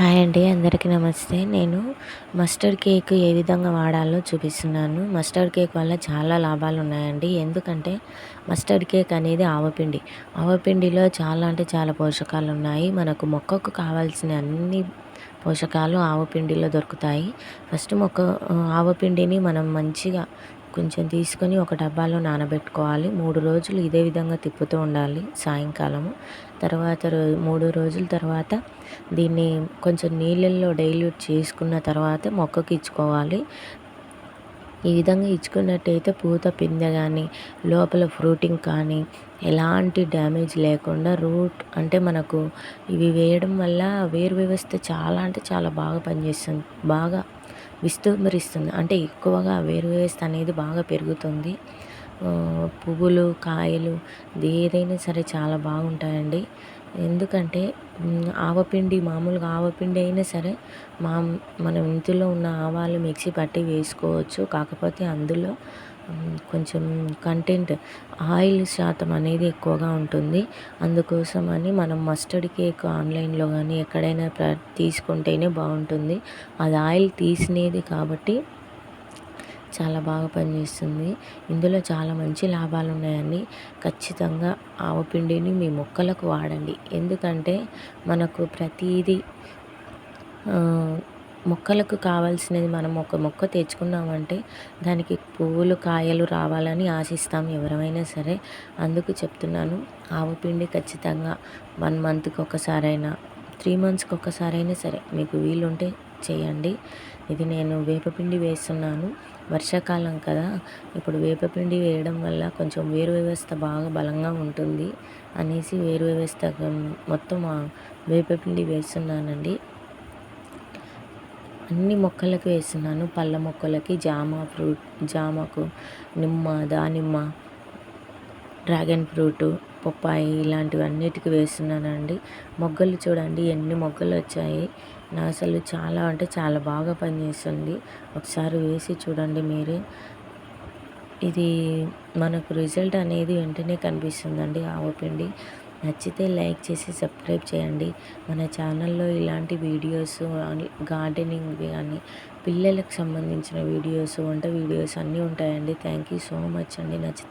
Hi అండి అందరికీ నమస్తే. నేను మస్టర్డ్ కేక్ ఏ విధంగా వాడాలో చూపిస్తున్నాను. మస్టర్డ్ కేక్ వల్ల చాలా లాభాలు ఉన్నాయండి. ఎందుకంటే మస్టర్డ్ కేక్ అనేది ఆవపిండి ఆవపిండిలో చాలా అంటే చాలా పోషకాలు ఉన్నాయి. మనకు మొక్కకు కావాల్సిన అన్ని పోషకాలు ఆవపిండిలో దొరుకుతాయి. ఫస్ట్ మొక్క ఆవపిండిని మనం మంచిగా కొంచెం తీసుకొని ఒక డబ్బాలో నానబెట్టుకోవాలి. మూడు రోజులు ఇదే విధంగా తిప్పుతూ ఉండాలి సాయంకాలము. తర్వాత రోజు మూడు రోజుల తర్వాత దీన్ని కొంచెం నీళ్ళల్లో డైల్యూట్ చేసుకున్న తర్వాత మొక్కకి ఇచ్చుకోవాలి. ఈ విధంగా ఇచ్చుకున్నట్టయితే పూత పిందె కానీ లోపల ఫ్రూటింగ్ కానీ ఎలాంటి డ్యామేజ్ లేకుండా రూట్ అంటే మనకు ఇవి వేయడం వల్ల వేరు వ్యవస్థ చాలా అంటే చాలా బాగా పనిచేస్తుంది. బాగా విస్తృంభరిస్తుంది అంటే ఎక్కువగా వేరు వ్యవస్థ అనేది బాగా పెరుగుతుంది. పువ్వులు కాయలు ఏదైనా సరే చాలా బాగుంటాయండి. ఎందుకంటే ఆవపిండి మామూలుగా ఆవపిండి అయినా సరే మా మన ఇంటిలో ఉన్న ఆవాలు మిక్సీ పట్టి వేసుకోవచ్చు. కాకపోతే అందులో కొంచెం కంటెంట్ ఆయిల్ శాతం అనేది ఎక్కువగా ఉంటుంది. అందుకోసం అని మనం మస్టర్డ్ కేక్ ఆన్లైన్లో కానీ ఎక్కడైనా తీసుకుంటేనే బాగుంటుంది. అది ఆయిల్ తీసినది కాబట్టి చాలా బాగా పనిచేస్తుంది. ఇందులో చాలా మంచి లాభాలు ఉన్నాయండి. ఖచ్చితంగా ఆవపిండిని మీ మొక్కలకు వాడండి. ఎందుకంటే మనకు ప్రతిదీ మొక్కలకు కావాల్సినది మనం ఒక మొక్క తెచ్చుకున్నామంటే దానికి పువ్వులు కాయలు రావాలని ఆశిస్తాం ఎవరైనా సరే. అందుకు చెప్తున్నాను ఆవపిండి ఖచ్చితంగా వన్ మంత్కి ఒకసారైనా త్రీ మంత్స్కి ఒకసారైనా సరే మీకు వీలుంటే చేయండి. ఇది నేను వేపపిండి వేస్తున్నాను. వర్షాకాలం కదా ఇప్పుడు వేపపిండి వేయడం వల్ల కొంచెం వేరు వ్యవస్థ బాగా బలంగా ఉంటుంది అనేసి వేరు వ్యవస్థ మొత్తం వేపపిండి వేస్తున్నానండి. అన్ని మొక్కలకు వేస్తున్నాను. పళ్ళ మొక్కలకి జామ ఫ్రూట్ జామకు నిమ్మ దానిమ్మ డ్రాగన్ ఫ్రూటు పప్పాయి ఇలాంటివన్నిటికి వేస్తున్నానండి. మొగ్గలు చూడండి ఎన్ని మొగ్గలు వచ్చాయి. నా అసలు చాలా అంటే చాలా బాగా పనిచేస్తుంది. ఒకసారి వేసి చూడండి మీరే. ఇది మనకు రిజల్ట్ అనేది వెంటనే కనిపిస్తుందండి. ఆవపిండి నచ్చితే లైక్ చేసి సబ్స్క్రైబ్ చేయండి. మన ఛానల్లో ఇలాంటి వీడియోస్ గార్డెనింగ్ కానీ పిల్లలకు సంబంధించిన వీడియోస్ వంట వీడియోస్ అన్నీ ఉంటాయండి. థ్యాంక్ యూ సో మచ్ అండి. నచ్చితే